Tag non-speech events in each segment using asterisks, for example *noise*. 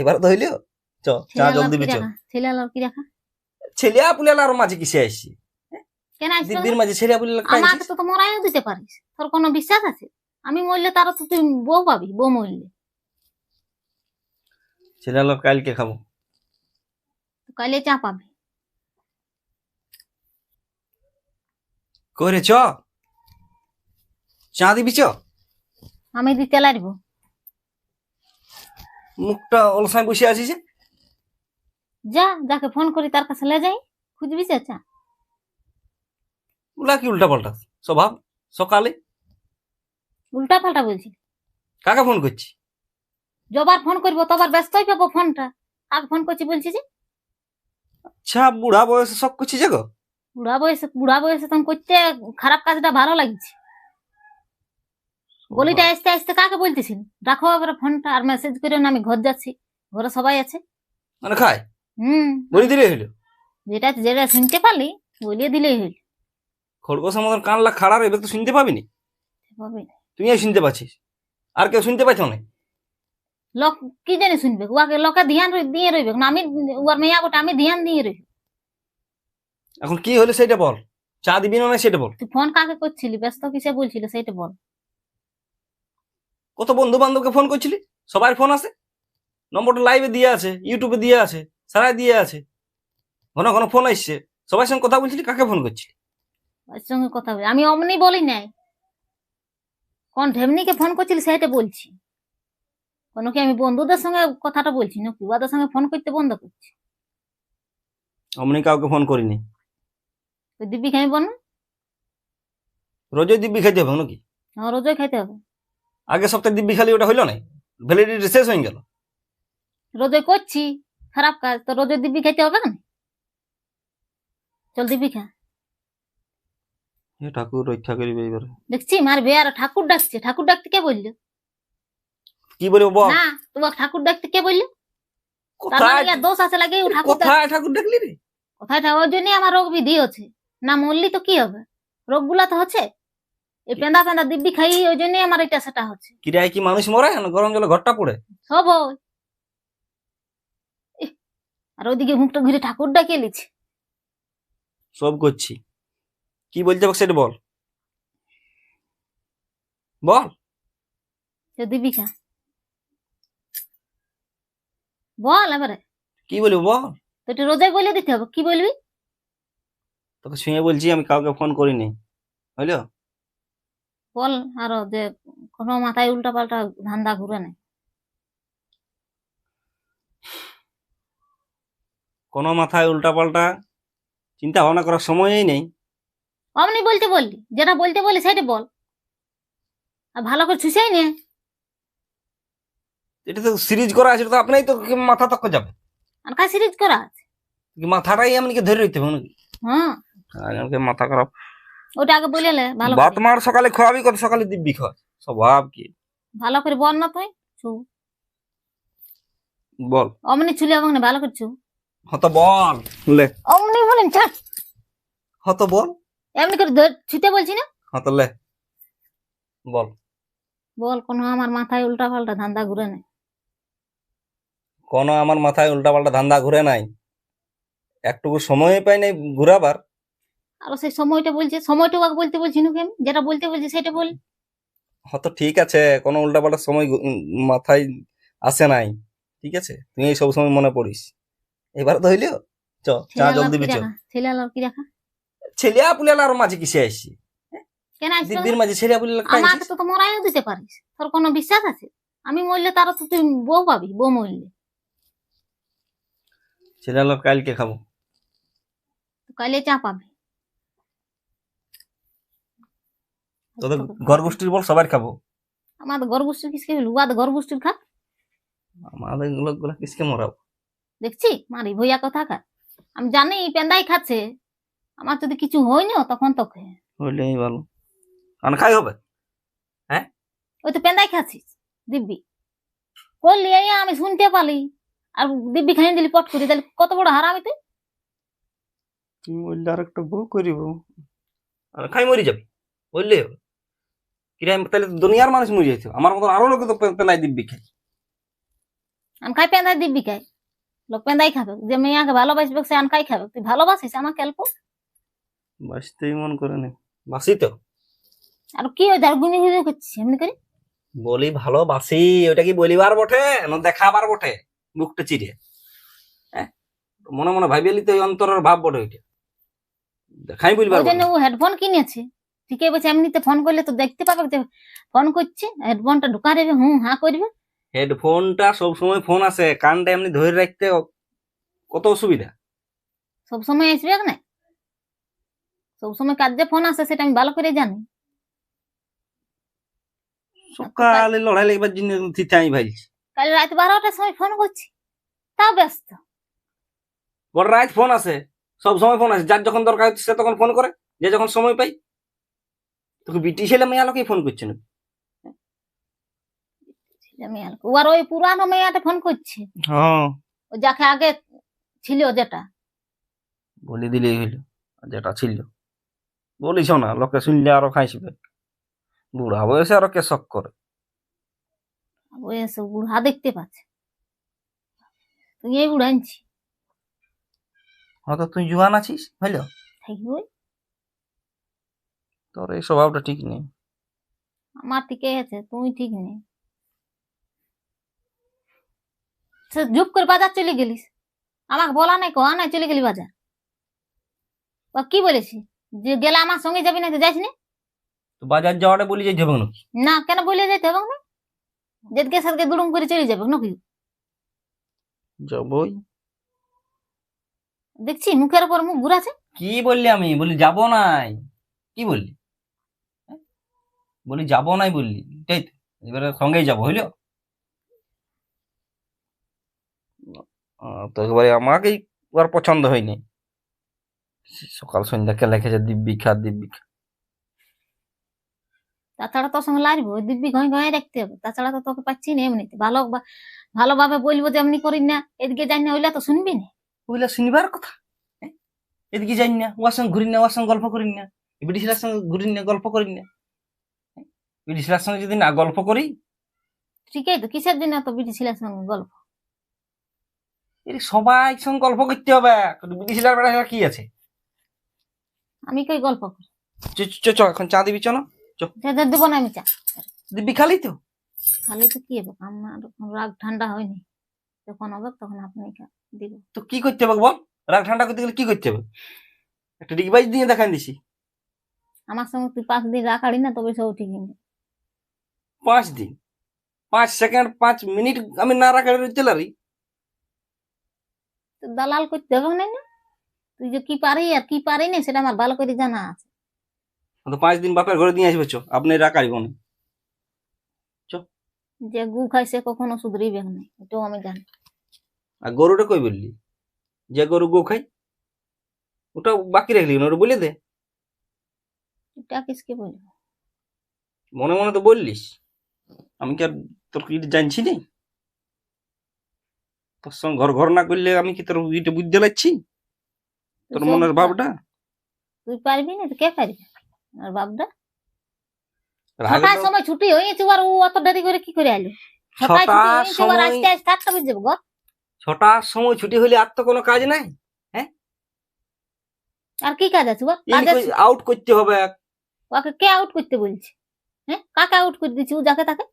এবার ধইলিও চ চা জলদি বিচ ছেলে কি রাখা? আর মাঝে কিসে আইছি কেন আসলো দিদির মাঝে আমাকে তো তো মরাইও দিতে পারিস। তোর কোনো বিশ্বাস আছে? আমি মরলে তারা তো তুই বউ পাবি বউ মরলে। ছেলিয়ালা কালকে খাব। কালে চা পাবি। কইরে চ। চা দিবি চ? আমি দিতে লাগব। মুখটা অলসায় বসে আছিস যে? যা যাকে ফোন করি তার কাছে লে যাই। খুঁজবি সে চা ওলা কি উল্টা পাল্টা স্বভাব? সকালে? উল্টা পাল্টা বলছি। কাকে ফোন করছি? যবার ফোন করব তবার ব্যস্তই পাবো ফোনটা কাকে ফোন করছি বলছি যে আচ্ছা বুড়া বয়সে সব করছিস যে গো? বুড়া বয়সে বুড়া বয়সে তখন করতে খারাপ কাজটা ভালো লাগছে। গলিটা আসতে আসতে কাকে বলতেছিল রাখো এবার ফোনটা আর মেসেজ করে না আমি ঘর যাচ্ছি। ঘরে সবাই আছে। মানে খায়? হুম। বলি দিলে হইল? যেটা যেটা শুনতে পারলি বলিয়ে দিলেই হইল। খড়গোসের মতন কানলা খাড়া এবার তো শুনতে পাবি নি। তুই শুনতে পাচ্ছিস? আর কেউ শুনতে পাচ্ছ না লোক কি জানি শুনবে? উহাকে লোকে ধ্যান রই- দিয়ে রইবে। না আমি উয়ার মেয়া গোটা আমি ধ্যান দিয়ে রইব। এখন কি হলো সেটা বল। চা দিবি না না সেটা বল। তুই ফোন কাকে করছিলি? ব্যস্ত কিসে বলছিল সেইটা বল। কত বন্ধু বান্ধবকে ফোন করছিলি? সবার ফোন আছে নম্বরটা লাইভে দিয়ে আছে ইউটিউবে দিয়ে আছে সারাই দিয়ে আছে। ঘন ঘন ফোন আসছে। সবার সঙ্গে কথা বলছিলি? কাকে ফোন করছিলি? ওর সঙ্গে কথা বলি আমি অমনি বলি নাই। কোন ঢেমনিকে ফোন করছিলি সেইটা বলছি। কোনো কি আমি বন্ধুদের সঙ্গে কথাটা বলছি নাকি ওদের সঙ্গে ফোন করতে বন্ধ করছি? অমনি কাউকে ফোন করিনি। দিব্যি খাই বল না। রোজই দিব্যি খাইতে হবে নাকি? আমার রোজই খাইতে হবে। আগের সপ্তাহে দিব্যি খালি ওটা হইল না ভ্যালিডিটি শেষ হয়ে গেল। রোজই করছি খারাপ কাজ তো রোজই দিব্যি খাইতে হবে না? চল দিব্যি খা। হে ঠাকুর রক্ষা করিবে এবার দেখছি মারবে আর ঠাকুর ডাকছে। ঠাকুর ডাকতে কে বলল? কি বলব বল? না তোমাকে ঠাকুর ডাকতে কে বলল? কোথায় মানে দোষ আছে লাগে ও ঠাকুর কোথায় ঠাকুর ডাকলি রে? কোথায় ঠাকুর? ওর জন্যই আমার রোগ বিধি হচ্ছে। না মরলি তো কি হবে? রোগগুলা তো হচ্ছে। এই পেঁদা পেঁদা দিব্যি খাই ওই জন্যই আমার এটা সেটা হচ্ছে। কিরায় কি মানুষ মরে? না গরম জলে ঘরটা পড়ে? সব ইহ, আর ওইদিকে মুখটা ঘুরে ঠাকুর ডাকে লিছে। সব করছি। কি বলতে হবে সেটা বল। বল। তো দিব্যি খা বল এবারে। কি বলব বল। তো এটা রোজাই বলে দিতে হবে কি বলবি? তোকে শুনে বলছি আমি কাউকে ফোন করিনি। হইল? বল আরও যে কোনো মাথায় উল্টা পাল্টা ধান্দা ঘুরে নেই কোনো মাথায় উল্টা পাল্টা চিন্তা ভাবনা করার সময়ই নেই। অমনি বলতে বললি যেটা বলতে বলি সেটা বল। আর ভালো করে ছুঁচাই নে। এটা তো সিরিজ করা আছে তো আপনাই তো মাথা তক যাবে? আর কাজ সিরিজ করা আছে। কি মাথাটাই এমনকি ধরে রইতে হবে নাকি? হ্যাঁ। আর আমাকে মাথা খারাপ। ওটা আগে বলে লে ভালো বাত মার সকালে খাওয়াবি কত সকালে দিব্যি খাওয়া স্বভাব কি? ভালো করে বল না তুই ছু বল। অমনি ছুলে না ভালো করে ছু হত বল লে। অমনি বলেন ছাড়। হত বল? এমনি করে ধর ছুতে বলছি না? হত লে। বল। বল কোনো আমার মাথায় উল্টা পাল্টা ধান্দা ঘুরে নেই। কোনো আমার মাথায় উল্টা পাল্টা ধান্দা ঘুরে নাই। একটুকু সময় পাই নাই ঘুরাবার। আর সেই সময়টা বলছে সময়টা ওকে বলতে বলছি না আমি যেটা বলতে বলছি সেটা বল। হত ঠিক আছে কোনো উল্টা পাল্টা সময় মাথায় আসে নাই ঠিক আছে? তুই এই সব সময় মনে পড়িস। এবার ধইলিও চ চা ছেলে জলদি কি ছেলে আলার কি রাখা ছেলিয়া পুলিয়ালা আর মাঝে কিসে আসছি কেন আসলো দিদির মাঝে ছেলিয়া পুলিয়ালা আমাকে তো তো মরাইও দিতে পারিস। তোর কোনো বিশ্বাস আছে? আমি মরলে তারা তো তুই বউ পাবি বউ মরলে। ছেলিয়ালা কালকে খাব। তো কালে চা পাবি। তোদের *laughs* ঘর গোষ্ঠীর বল সবার খাব। আমার ঘর গোষ্ঠীর কিসকে উয়া ঘর খা। আমাদের লোকগুলা কিসকে মরাবো? দেখছি? মারি ভইয়া কথা খা আমি জানি পেন্দাই খাচ্ছে। আমার যদি কিছু হয় না তখন তোকে হইলেই ভালো। আর খাই হবে? হ্যাঁ? ওই তো পেন্দাই খাচ্ছিস দিব্যি। করলি এই আমি শুনতে পালি। আর দিব্যি খাই দিলি পট করি। তাহলে কত বড় হারামি তুই? তুমি বললে আর একটা বউ করিব। আর খাই মরি যাবি। বললেই হবে। কিরাম তাহলে দুনিয়ার মানুষ মরে যাইতো আমার মতন আরও লোক তো পে- পেলাই দিব্যি খাই আনখাই পেঁদাই দিবি কাই লোক পেঁদাই খাবে। যে মেয়াকে ভালোবাসবে সে আনখাই খাবে। তুই ভালোবাসিস আমাকে অল্প বাসতেই মন করে নে। বাসি তো। আর কি ওই দারগুনি হয়ে করছিস এমনি করে? বলি ভালোবাসি ওটা কি বলিবার বটে? না দেখাবার বটে? বুকটা চিরে হ্যাঁ? মনে মনে ভাবিলি তো ওই অন্তরের ভাব বটে ওইটা। দেখাই বলবার ওই জন্য ও হেডফোন কিনেছে। ঠিকই বলছে এমনিতে ফোন করলে তো দেখতে পাবে যে ফোন করছে হেডফোনটা ঢুকা দেবে হুম হ্যাঁ করবে। হেডফোনটা সব সময় ফোন আছে কানটা এমনি ধরে রাখতে কত অসুবিধা? সব সময় আসবে না সব সময় কার যে ফোন আসে সেটা আমি ভালো করে জানি। সকালে লড়াই লাগবার জন্য আমি ভাইছি কাল রাত বারোটার সময় ফোন করছি তাও ব্যস্ত। বড় রাত ফোন আছে সব সময় ফোন আছে যার যখন দরকার হচ্ছে সে তখন ফোন করে যে যখন সময় পাই। তোকে বিটি ছেলে মেয়ে আলোকেই ফোন করছে না আমি আর- ও আর ওই পুরানো মেয়াটা ফোন করছে। হ্যাঁ। ও যাকে আগে ছিল যেটা। বলে দিলেই হইল যেটা ছিল। বলিস না লোকে শুনলে আরও খাইছিবে বুড়া বয়সে আরও কে শখ করে? এসে বুড়া দেখতে পাচ্ছে। তুই এই বুড়া আনছি হয়তো তুই জুয়ান আছিস হইল? থাকবি ওই। তোর এই স্বভাবটা ঠিক নেই। আমার ঠিকই আছে তুই ঠিক নেই। সে জুপ করে বাজার চলে গেলিস। আমাকে বলা নাই কোয়া নাই চলে গেলি বাজার। ও কি বলেছি? যে গেলে আমার সঙ্গে যাবি না তো যাইস না? তো বাজার যাওয়াটা বলি যে যাবে না না কেন বলে যেতে হবে না যেদিকে সেদিকে দুড়ুম করে চলে যাবে নাকি? যাবই। দেখছি মুখের উপর মুখ ঘুরাছে। কি বললি আমি? বলি যাব নাই। কি বললি? বলি যাব নাই বললি। এটাই তো? এবারে সঙ্গেই যাব হইল? তো এবারে আমাকেই আর পছন্দ হয়নি। সকাল সন্ধ্যাকে লেখেছে দিব্যি খা দিব্যি খা। তাছাড়া তোর সঙ্গে লাগবো দিব্যি ঘয়ে ঘয়ে রাখতে হবে। তাছাড়া তো তোকে পাচ্ছি না এমনিতে। ভালো বা- ভালোভাবে বলব যে এমনি করি না। এদিকে যাই না হইলে তো শুনবি না। ওইলা শুনিবার কথা? এদিকে যাই না ওর সঙ্গে ঘুরি না ওর সঙ্গে গল্প করি না। ছেলের সঙ্গে ঘুরি না গল্প করি না। হ্যাঁ? বিডি সঙ্গে যদি না গল্প করি? ঠিকই তো কিসের জন্য তো বিটি সঙ্গে গল্প? এর সবাই সঙ্গে গল্প করতে হবে। বিডি ছেলের বেড়া কি আছে? আমি কই গল্প করি? চ চ, চ এখন চা দিবি চ। না যে যে দেবো না আমি চা। দিবি খালি তো? খালি তো কি হবে? আমার রাগ ঠান্ডা হয়নি। যখন হবে তখন আপনি দিব। তো কি করতে হবে বল? রাগ ঠান্ডা করতে গেলে কি করতে হবে? একটা ডিগবাইজ দিয়ে দেখান দিছি। আমার সঙ্গে তুই পাঁচ দিন রাখাড়ি না তবে সব ঠিক নেই পাঁচ দিন। পাঁচ সেকেন্ড পাঁচ মিনিট আমি না রাখার চলারি তো দালাল করতে হবে না না? তুই যে কি পারি আর কি পারি না সেটা আমার ভালো করে জানা আছে। তো পাঁচ দিন বাপের ঘরে দিয়ে আসবে চ। আপনি রাখারিব না। যে গু খাই সে কখনো শুধরিবে না এটাও আমি জানি। আর গরুটা কই বললি? যে গরু গো খাই ওটা বাকি রাখলি না ওটা বলে দে। এটা কিসকে বলব? মনে মনে তো বললিস। আমি কি আর তোর কি জানছি নি? তোর সঙ্গে ঘর ঘর না করলে আমি কি তোর ইটা বুঝতে পারছি? তোর মনের ভাবটা? তুই পারবি না তো কে পারবি? আর বাপটা ছটার সময় ছুটি হয়েছে আর ও অত দেরি করে কি করে আলো ছটার সময় আসতে আসতে আটটা বেজে যাব ছটার সময় ছুটি হলে আর তো কোনো কাজ নাই আর কি কাজ আছে বল? কাজ আছে। আউট করতে হবে ওকে কে আউট করতে বলছে? হ্যাঁ? কাকে আউট করে দিচ্ছি ও যাকে তাকে?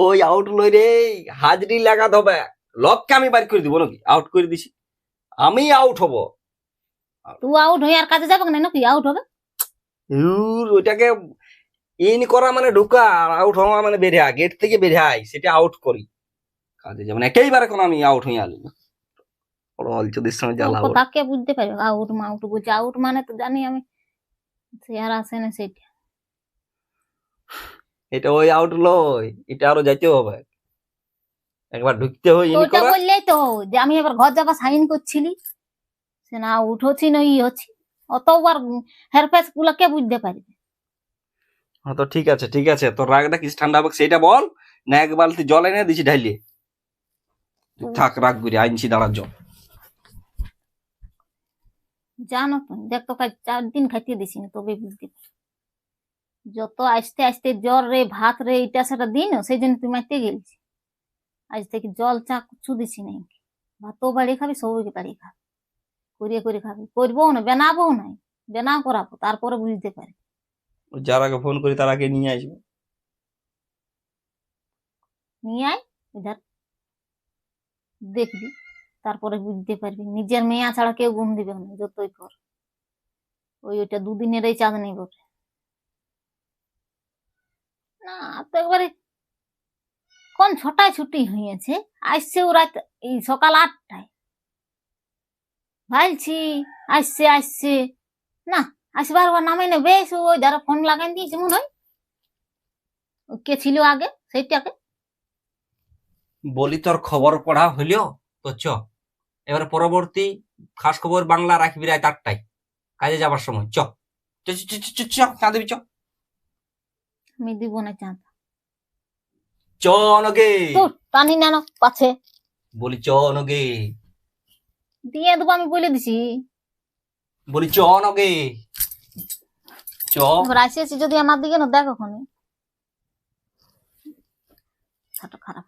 ওই আউট লই রে হাজরি লাগাতে হবে। লককে আমি বাড়ি করে দিব নাকি? আউট করে দিছি। আমি আউট হব। তুই আউট হয়ে আর কাজে যাবে না নাকি আউট হবে? ওইটাকে ইন করা মানে ঢুকা আর আউট হওয়া মানে বেরিয়া গেট থেকে বেরিয়ে আই সেটা আউট করি। কাজে যেমন একেবারে কোনো আমি আউট হয়ে আলি না। বড় অলচদের সঙ্গে জ্বালা কথা বুঝতে পারি আউট মাউট বলছে আউট মানে তো জানি আমি সে আর আসে না সেটা। এটা ওই আউট লই এটা আরও যাইতে হবে। একবার ঢুকতে হয় তো ইন ওটা করা। বললেই তো যে আমি এবার ঘর যাবা সাইন করছিলি। সে না উঠোছি না ই হচ্ছি। অতবার হেরফেসগুলো কে বুঝতে পারবে হ্যাঁ তো ঠিক আছে ঠিক আছে। তোর রাগটা কিছু ঠান্ডা হবে সেটা বল। না এক বালতি জল এনে দিছি ঢাইলে। থাক রাগ করি আইনছি দাঁড়ার জল জানো তো দেখ তো কাজ চার দিন খাইতে দিছি না তবে বুঝতে পারবি। যত আস্তে আস্তে জ্বর রে ভাত রে এটা সেটা দিন সেই জন্য তুই মারতে গেলছি আজ থেকে জল চা কিছু দিছি নাই। ভাতও বাড়ি খাবি সবকে বাড়ি খাবি। করিয়ে করে খাবি। করব না বানাবো নাই। বানাও করাবো তারপরে বুঝতে পারি যার আগে ফোন করি তার আগে নিয়ে আসব। নিয়ে আয় ইধার দেখবি তারপরে বুঝতে পারবি। নিজের মেয়া ছাড়া কেউ গুণ দিবে না যতই কর। ওই ওইটা দুদিনের এই চাঁদনি বটে। না, তো একবারে কোন ছটায় ছুটি হয়েছে? আসছে ও রাত, এই সকাল আটটায়। ভাইছি আসছে আসছে। না আসবার আবার নামে না, বেশ, ওই যারা ফোন লাগাই দিয়েছে মনে হয়। কে ছিল আগে, সেইটাকে? বলি তোর খবর পড়া হইল? তো চ এবারে পরবর্তী খাস খবর বাংলা রাখবি রাত আটটায়। কাজে যাবার সময়। চ। চ চ চ চ চ চ। আমি দিব না চাঁদ। চ নগে তোর টানি না পাছে। বলি চ নগে দিয়ে দেবো আমি বলে দিছি। বলি চ নগে চ রাশি এসে যদি আমার দিকে না দেখো খারাপ।